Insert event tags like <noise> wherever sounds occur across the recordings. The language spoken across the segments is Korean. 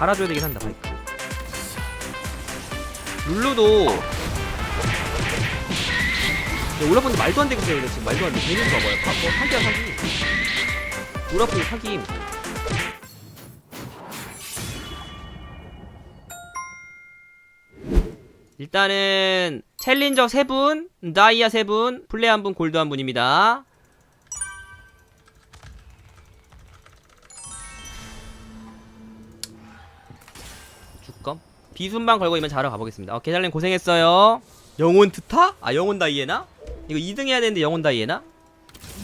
갈아줘야 되긴 한다 바이크. 룰루도 야, 올라프인데 말도 안 되게 세요 지금 말도 안돼. 개는 거 봐봐요. 파, 뭐, 사기야 사기. 올라프 사기임. 일단은 챌린저 3분, 다이아 3분, 플레이 한 분, 골드 한 분입니다. 주검? 비순방 걸고 이면 자러 가보겠습니다. 어, 계달님 고생했어요. 영혼 트타? 아, 영혼 다이애나? 이거 2등 해야 되는데 영혼 다이애나?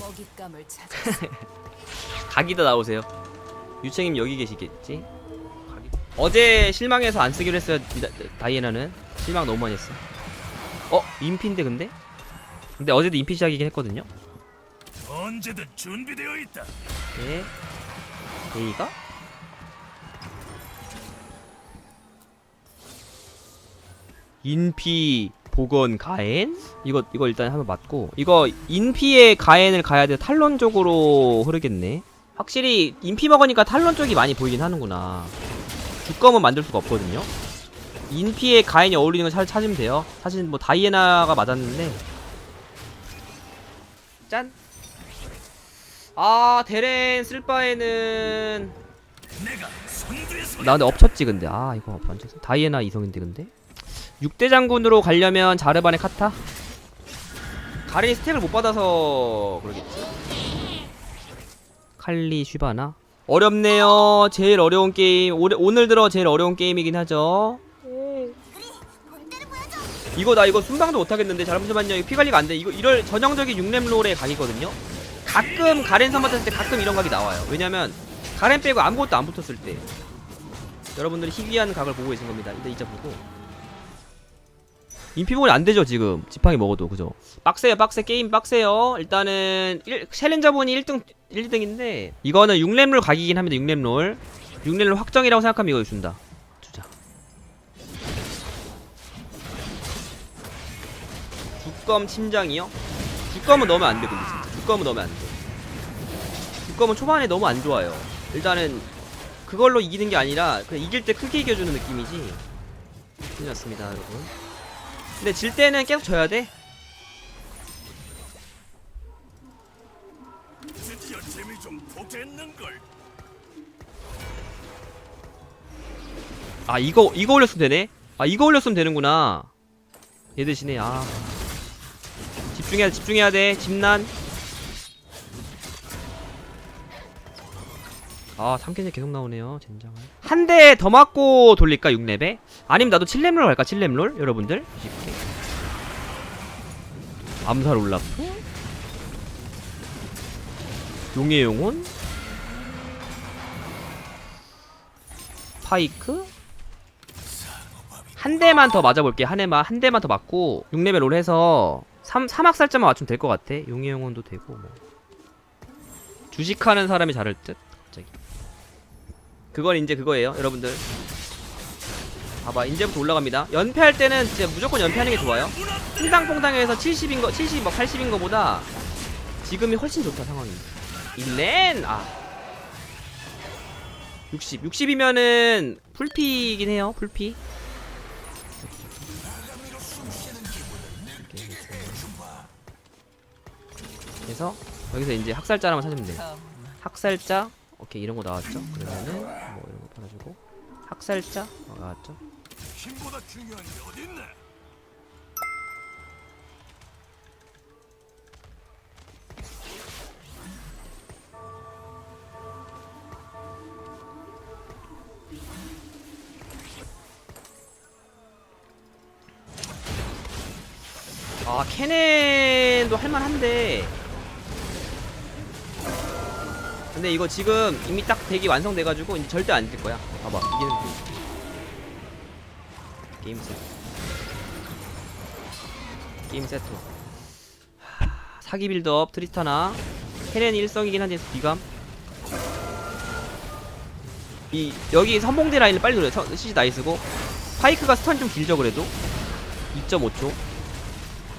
먹잇감을 <laughs> 찾아 각이다 나오세요. 유채님 여기 계시겠지? 각이- 어제 실망해서 안 쓰기로 했어요. 다- 다이애나는 실망 너무 많이 했어. 어 인피인데 근데? 근데 어제도 인피 시작이긴 했거든요. 언제든 준비되어 있다. 예. A가? 인피 복원 가엔? 이거 이거 일단 한번 맞고 이거 인피의 가엔을 가야 돼 탈론 쪽으로 흐르겠네. 확실히 인피 먹으니까 탈론 쪽이 많이 보이긴 하는구나. 주검은 만들 수가 없거든요. 인피의 가엔이 어울리는 걸 찾- 찾으면 돼요. 사실 뭐 다이애나가 맞았는데 짠. 아 데렌 쓸 바에는. 나 근데 엎쳤지 근데 아 이거 완전 다이애나 이성인데 근데 6대 장군으로 가려면 자르반의 카타? 가렌이 스택을 못 받아서 그러겠지. 칼리 슈바나? 어렵네요. 제일 어려운 게임. 올, 오늘 들어 제일 어려운 게임이긴 하죠. 이거 나 이거 순방도 못하겠는데. 잠시만요. 피 관리가 안돼. 이거 이럴 전형적인 6렘 롤의 각이거든요. 가끔 가렌 선맞았을 때 가끔 이런 각이 나와요. 왜냐면 가렌 빼고 아무것도 안 붙었을 때 여러분들이 희귀한 각을 보고 계신 겁니다. 일단 이자 보고 인피복이 안 되죠 지금 지팡이 먹어도 그죠? 빡세요 빡세 게임 빡세요. 일단은 일, 챌린저분이 1등 1등인데 이거는 6렘롤 각이긴 합니다. 6렘롤 6렘롤 확정이라고 생각하면 이거 준다. 주자. 주검 침장이요? 주검은 넣으면 안 돼, 근데 진짜. 주검은 넣으면 안 돼. 주검은 초반에 너무 안 좋아요. 일단은 그걸로 이기는 게 아니라 그냥 이길 때 크게 이겨주는 느낌이지. 큰일 났습니다, 여러분. 근데 질 때는 계속 져야 돼. 드디어 재미 좀 보겠는 걸. 아 이거 이거 올렸으면 되네. 아 이거 올렸으면 되는구나. 얘 대신에 아 집중해야 돼, 집중해야 돼. 집난. 아 삼캔제 계속 나오네요. 젠장을. 한대 더 맞고 돌릴까 6렙에? 아니면 나도 7렙롤 갈까 7렙롤? 여러분들 쉽게. 암살 올라프. 용의 영혼. 파이크. 한 대만 더 맞아볼게. 한 대만 한 대만 더 맞고 6레벨 롤 해서 3 사막살자만 맞추면 될 것 같아. 용의 영혼도 되고 뭐. 주식하는 사람이 잘할 듯. 갑자기. 그건 이제 그거예요, 여러분들. 봐봐, 이제부터 올라갑니다. 연패할 때는 진짜 무조건 연패하는 게 좋아요. 퐁당퐁당해서 70인 거, 70, 뭐 80인 거보다 지금이 훨씬 좋다 상황이. 일렌 아. 60, 60이면은 풀피이긴 해요, 풀피. 그래서 여기서 이제 학살자라만 찾으면 돼요. 학살자 오케이 이런 거 나왔죠 그러면은 학살자 어, 나왔죠 힘보다 중요한 게 어딨나? 근데 이거 지금 이미 딱 덱이 완성돼가지고 이제 절대 안뜰 거야. 봐봐 이기는 게임 게임 세트 게임 세트. 하, 사기 빌드업 트리스타나. 캐넨이 일성이긴 한데 비감. 이 여기 선봉대 라인을 빨리 노려. CC 나이스고. 파이크가 스턴 좀 길죠 그래도. 2.5초.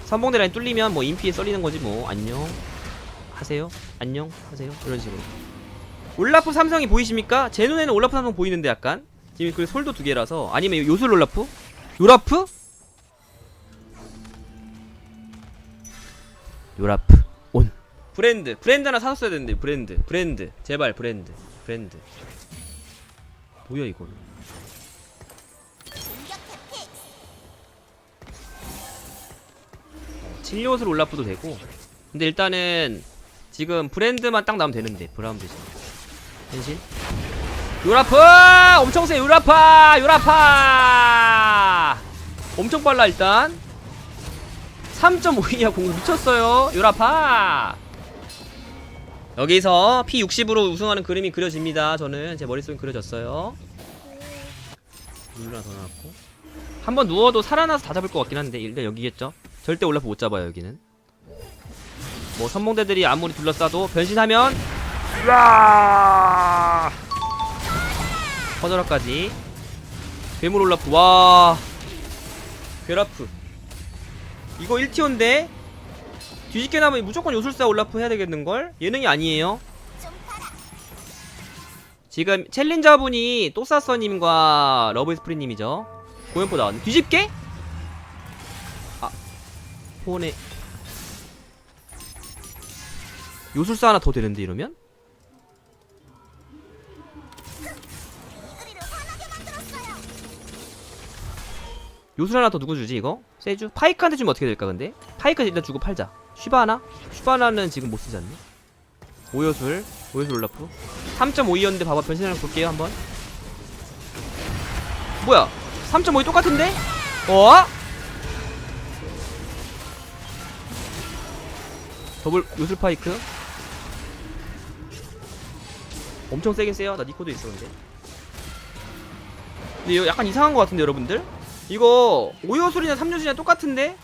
선봉대 라인 뚫리면 뭐 인피에 썰리는 거지 뭐. 안녕. 하세요. 안녕. 하세요. 이런 식으로 올라프 삼성이 보이십니까? 제 눈에는 올라프 삼성 보이는데 약간. 지금 그 솔도 두 개라서. 아니면 요술 롤라프? 요라프? 요라프. 온. 브랜드. 브랜드 하나 사줬어야 되는데 브랜드. 브랜드. 제발 브랜드. 브랜드. 뭐야 이거는? 칠리옷을 올라프도 되고. 근데 일단은 지금 브랜드만 딱 나오면 되는데 브라운 대신 현실 요라프 엄청 세 요라파! 요라파! 엄청 빨라 일단. 3.5이야 공 미쳤어요. 요라파! 여기서 P60으로 우승하는 그림이 그려집니다. 저는 제 머릿속에 그려졌어요. 룰라 더 나왔고. 한 번 누워도 살아나서 다 잡을 것 같긴 한데 일단 여기겠죠? 절대 올라프 못 잡아요 여기는. 뭐 선봉대들이 아무리 둘러싸도 변신하면 으아! 퍼져라까지 괴물 올라프 와 괴라프 이거 1티어인데 뒤집게 나면 무조건 요술사 올라프 해야 되겠는걸? 예능이 아니에요 지금 챌린저분이 또사서님과 러브스프리님이죠 고연포 나왔네 뒤집게? 아 폰에 요술사 하나 더 되는데 이러면? 요술 하나 더 누구 주지 이거? 세주? 파이크한테 주면 어떻게 될까 근데? 파이크 일단 주고 팔자 슈바나? 슈바나는 지금 못 쓰지 않니? 오요술 오요술 올라프 3.52였는데 봐봐 변신하는 거 볼게요 한번 뭐야 3.52 똑같은데? 어? 더블 요술 파이크 엄청 세긴 세요 나 니코도 있어 근데 근데 이거 약간 이상한 것 같은데 여러분들? 이거 5요술이나 3요술이나 똑같은데?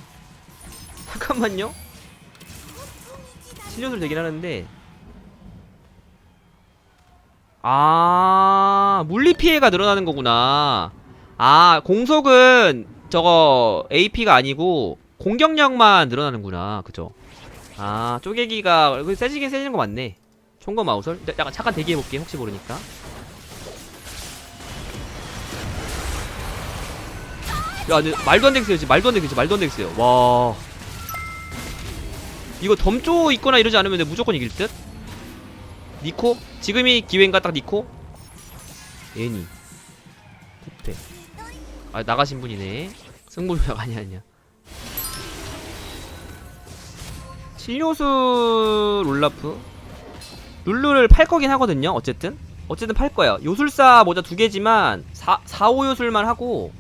잠깐만요. 7요술 되긴 하는데. 아 물리 피해가 늘어나는 거구나. 아 공속은 저거 AP가 아니고 공격력만 늘어나는구나. 그죠? 아 쪼개기가 이거 세지긴 세지는 거 맞네. 총검 일단 약간 잠깐 대기해볼게 혹시 모르니까 야 근데 말도 안 되겠어요 지금. 말도 안 되겠어요 말도 안 되겠어요. 와. 이거 덤조 있거나 이러지 않으면 무조건 이길 듯? 니코? 지금이 기회인가 딱 니코? 애니. 쿠페 아 나가신 분이네. 승부조약 <laughs> 아니야 아니야. 칠요수 롤라프. 룰루를 팔 거긴 하거든요 어쨌든. 어쨌든 팔 거예요. 요술사 모자 두 개지만 4, 4, 5요술만 하고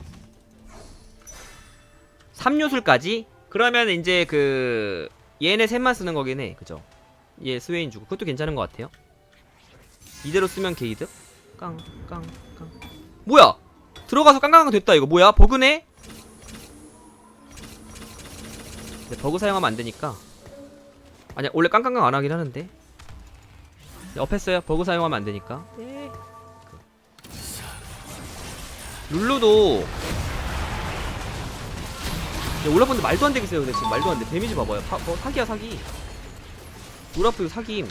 3요술까지? 그러면 이제 그 얘네 셋만 쓰는 거긴 해. 그죠? 얘 스웨인 주고. 그것도 괜찮은 것 같아요. 이대로 쓰면 게이드? 깡깡깡. 뭐야? 들어가서 깡깡깡 됐다 이거. 뭐야? 버그네? 근데 버그 사용하면 안 되니까. 아니야 원래 깡깡깡 안 하긴 하는데. 네, 업했어요. 버그 사용하면 안 되니까. 예. 룰루도 야, 올라프인데 말도 안 되겠어요 근데 지금 말도 안돼. 데미지 봐봐요. 사, 뭐, 사기야 사기. 이거 사기임.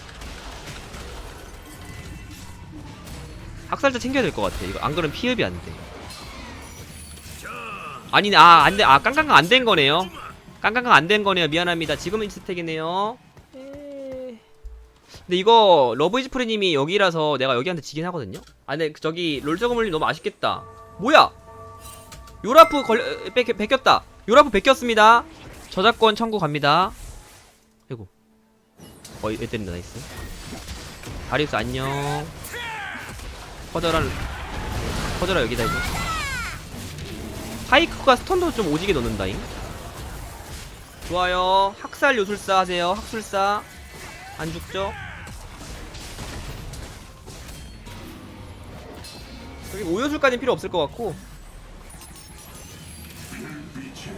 학살자 챙겨야 될 것 같아. 이거 안 그러면 피흡이 안돼. 아니네 아 안돼. 아 깡깡깡 안 된 거네요. 깡깡깡 안 된 거네요. 미안합니다. 지금은 스택이네요. 에이. 근데 이거 러브이즈 프리님이 여기라서 내가 여기한테 지긴 하거든요? 아 근데 저기 롤저그물님 너무 아쉽겠다. 뭐야? 요라프 걸려 뺏, 뺏겼다 요라프 뺏겼습니다. 저작권 청구 갑니다. 아이고. 어이 애 때린다 나이스. 다리우스 안녕. 퍼져라. 퍼져라 여기다 이거. 파이크가 스턴도 좀 오지게 넣는다잉. 좋아요. 학살 요술사 하세요. 학술사. 안 죽죠? 여기 오요술까지는 필요 없을 것 같고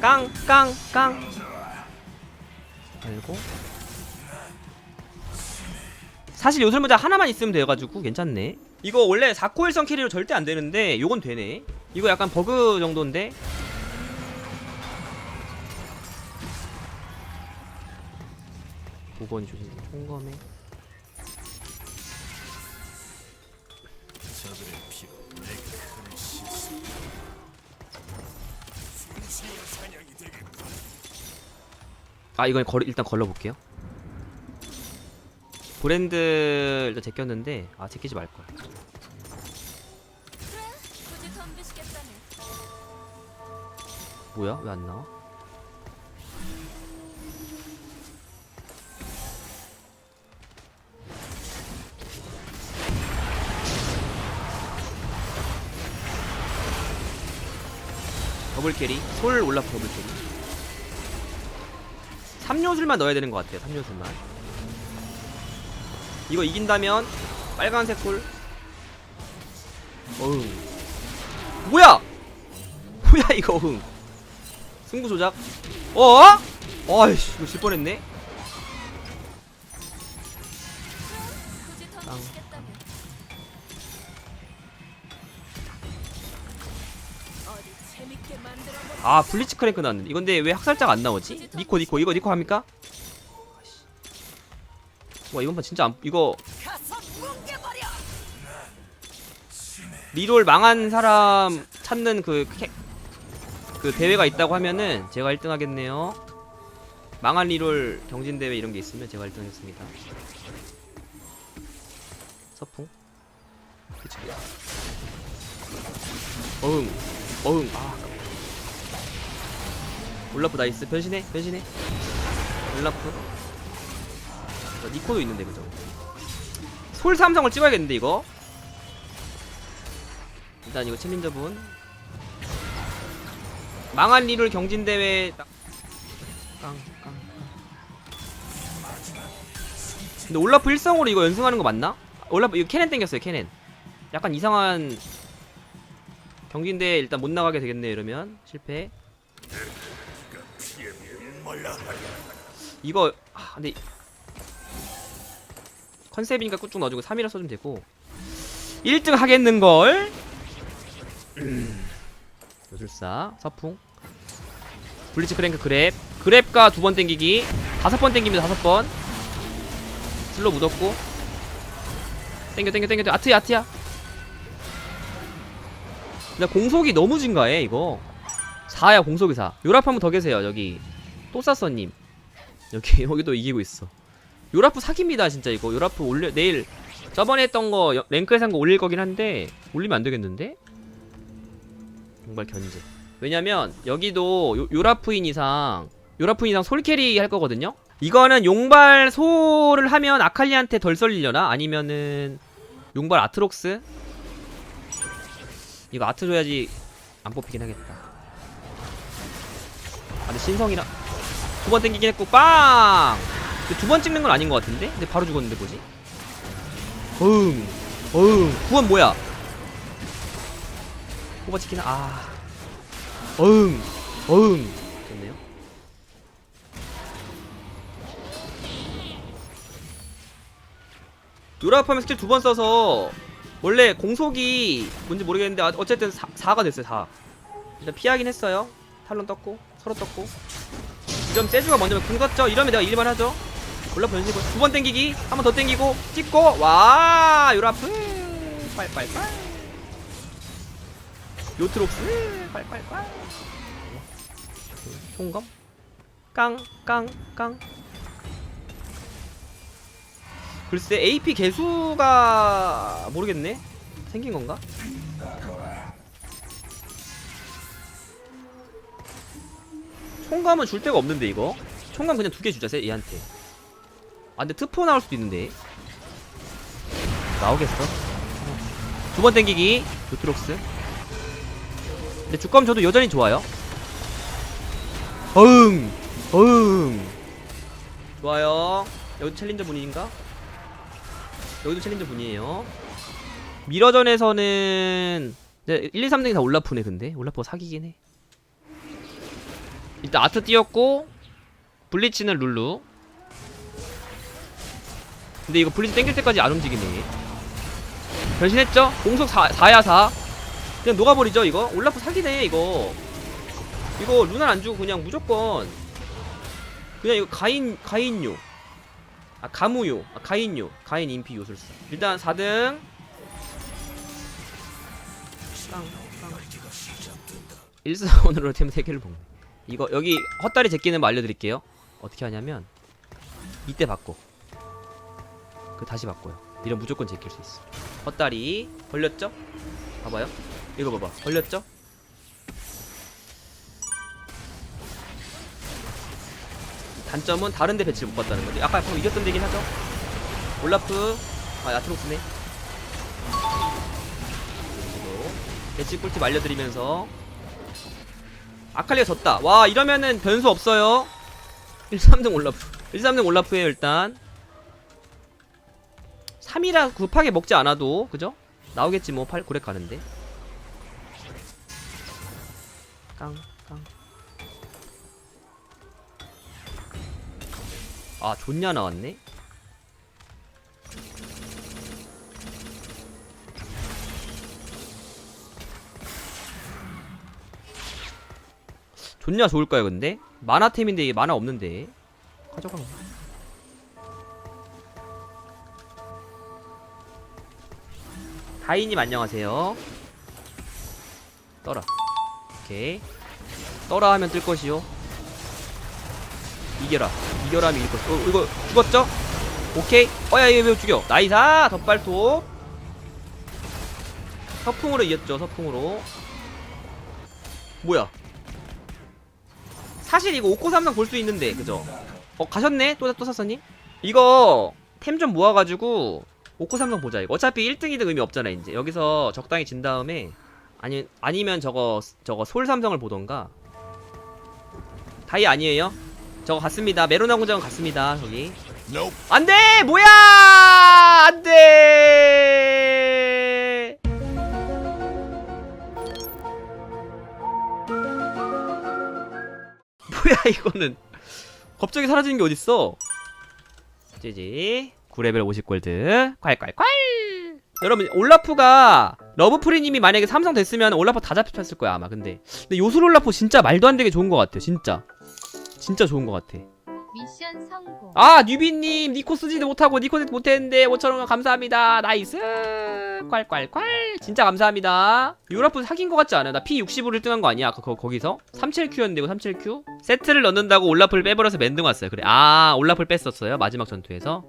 깡 깡 깡. 알고 사실 요술 모자 하나만 있으면 돼가지고 괜찮네. 이거 원래 4코1성 캐리로 절대 안 되는데 요건 되네. 이거 약간 버그 정도인데. 보건 조심 총검에 아 이건 걸, 일단 걸러볼게요. 브랜드 일단 제꼈는데 아 제끼지 말걸. 뭐야? 왜 안나와? 더블 캐리 솔 올라프 더블 캐리. 3요술만 넣어야 되는 것 같아요 3요술만. 이거 이긴다면 빨간색 솔. 어흥. 뭐야? 뭐야 이거 흥. 승부 조작. 어? 어이씨 이거 질 뻔했네 아 블리츠 크랭크 나왔는데. 이건데 왜 학살자가 안 나오지? 니코 니코. 이거 니코 합니까? 와 이건 봐 진짜 안 이거. 리롤 망한 사람 찾는 그, 캐, 그 대회가 있다고 하면은 제가 1등 하겠네요. 망한 리롤 경진대회 이런 게 있으면 제가 1등 하겠습니다. 서풍? 어흥 어흥. 아 올라프 나이스. 변신해 변신해. 올라프. 어, 니코도 있는데 그죠? 솔 삼성을 찍어야겠는데 이거? 일단 이거 챌린저분. 망한 리를 경진대회. 딱 깡, 깡, 깡. 근데 올라프 일성으로 이거 연승하는 거 맞나? 올라프 이거 캐넨 땡겼어요 캐넨. 약간 이상한 경진대회 일단 못 나가게 되겠네 이러면. 실패 이거 아 근데 컨셉이니까 꾹쭉 넣어주고 3이라 써주면 되고. 1등 하겠는걸? <clears throat> 요술사 서풍. 블리츠 크랭크 그랩. 그랩과 두 번 땡기기. 다섯 번 땡기면 다섯 번. 슬로 묻었고. 땡겨 땡겨 땡겨. 아트야 아트야. 근데 공속이 너무 증가해 이거. 4야 공속이 4 요라프 한분더 계세요 여기 또사서님 여기 <laughs> 여기도 이기고 있어 요라프 사기입니다 진짜 이거 요라프 올려 내일 저번에 했던 거 여- 랭크에서 한거 올릴 거긴 한데 올리면 안 되겠는데? 정말 견제 왜냐면 여기도 요, 요라프인 이상 요라프인 이상 솔캐리 할 거거든요 이거는 용발 소를 하면 아칼리한테 덜 썰리려나? 아니면은 용발 아트록스? 이거 아트 줘야지 안 뽑히긴 하겠다 아 근데 신성이라 두 번 땡기긴 했고 빵! 두 번 찍는 건 아닌 것 같은데? 근데 바로 죽었는데 뭐지? 어흥 어흥. 구원 뭐야? 뽑아치기나 아. 어흥 어흥. 좋네요. 누라파면 스킬 두 번 써서 원래 공속이 뭔지 모르겠는데 아, 어쨌든 4, 4가 됐어요 4 일단 피하긴 했어요. 탈론 떴고 서로 떴고 이러면 세주가 먼저 궁 떴죠? 이러면 내가 일만 하죠? 올라 변신이고 두 번 땡기기 한 번 더 땡기고 찍고 와 요라프 빨빨빨 요트록스 빨빨빨 총검? 깡깡깡. 글쎄 AP 개수가 모르겠네. 생긴 건가? 총감은 줄 데가 없는데 이거? 총감 그냥 두 개 주자 세 얘한테. 아 근데 트포 나올 수도 있는데. 나오겠어? 두 번 땡기기. 조트록스. 근데 주검 저도 여전히 좋아요. 어흥! 어흥! 좋아요. 여기도 챌린저 분인가? 여기도 챌린저 분이에요. 미러전에서는 이제 1, 2, 3등이 다 올라프네 근데. 올라프가 사기긴 해 일단 아트 띄었고 블리치는 룰루. 근데 이거 블리치 땡길 때까지 안 움직이네. 변신했죠? 공속 4, 4야 4 그냥 녹아버리죠 이거? 올라프 사기네 이거. 이거 루난 안 주고 그냥 무조건. 그냥 이거 가인 가인요. 아 가무요. 아 가인요. 가인 인피 요술사. 일단 4등. 일사원으로 <laughs> 템 3개를 먹네 이거 여기 헛다리 제끼는 거 알려드릴게요. 어떻게 하냐면 이때 바꿔. 그 다시 바꿔요. 이런 무조건 제낄 수 있어. 헛다리 걸렸죠? 봐봐요. 이거 봐봐. 걸렸죠? 단점은 다른데 배치를 못 봤다는 거지. 아까 방금 이겼던 데긴 하죠? 올라프. 아 야트록스네. 배치 꿀팁 알려드리면서 아칼리가 졌다. 와 이러면은 변수 없어요. 1, 3등 올라프 1, 3등 올라프에요 일단. 3이라 급하게 먹지 않아도 그죠? 나오겠지 뭐 8, 9렉 가는데. 깡 깡. 아 좋냐 나왔네 좋냐 좋을까요 근데? 만화템인데 이게 만화 없는데. 가져가 다이님 안녕하세요. 떠라. 오케이. 떠라 하면 뜰 것이요. 이겨라. 이겨라 하면 이길 것 어, 이거 죽었죠? 오케이. 어야 얘 왜 죽여. 나이사! 덧발톱 서풍으로 이겼죠 서풍으로. 뭐야 사실 이거 5코 3상 볼수 있는데 그죠? 어 가셨네? 또, 또 샀었니? 이거 템 좀 모아가지고 5코 3상 보자 이거 어차피 1등 2등 의미 없잖아 이제 여기서 적당히 진 다음에 아니, 아니면 저거 저거 솔 삼성을 보던가 다이 아니에요? 저거 갔습니다 메로나 공장은 갔습니다 저기. 안돼 뭐야 안돼 뭐야 <laughs> 이거는. 갑자기 사라지는 게 어딨어? 찌지. 9레벨 50골드. 콸콸콸. 여러분 올라프가 러브프리님이 만약에 삼성 됐으면 올라프 다 잡혔을 거야 아마 근데. 근데 요술 올라프 진짜 말도 안 되게 좋은 것 같아 진짜. 진짜 좋은 것 같아. 미션 성공. 아 뉴비님 니코 쓰지도 못하고 니코 쓰지 못했는데 5천원 감사합니다. 나이스 콸콸콸 진짜 감사합니다 유라프 사귄 것 같지 않아요? 나 P60으로 1등한 거 아니야? 아까 거, 거기서? 37Q였는데 이거 37Q? 세트를 넣는다고 올라프를 빼버려서 맨등 왔어요 그래 아 올라프를 뺐었어요 마지막 전투에서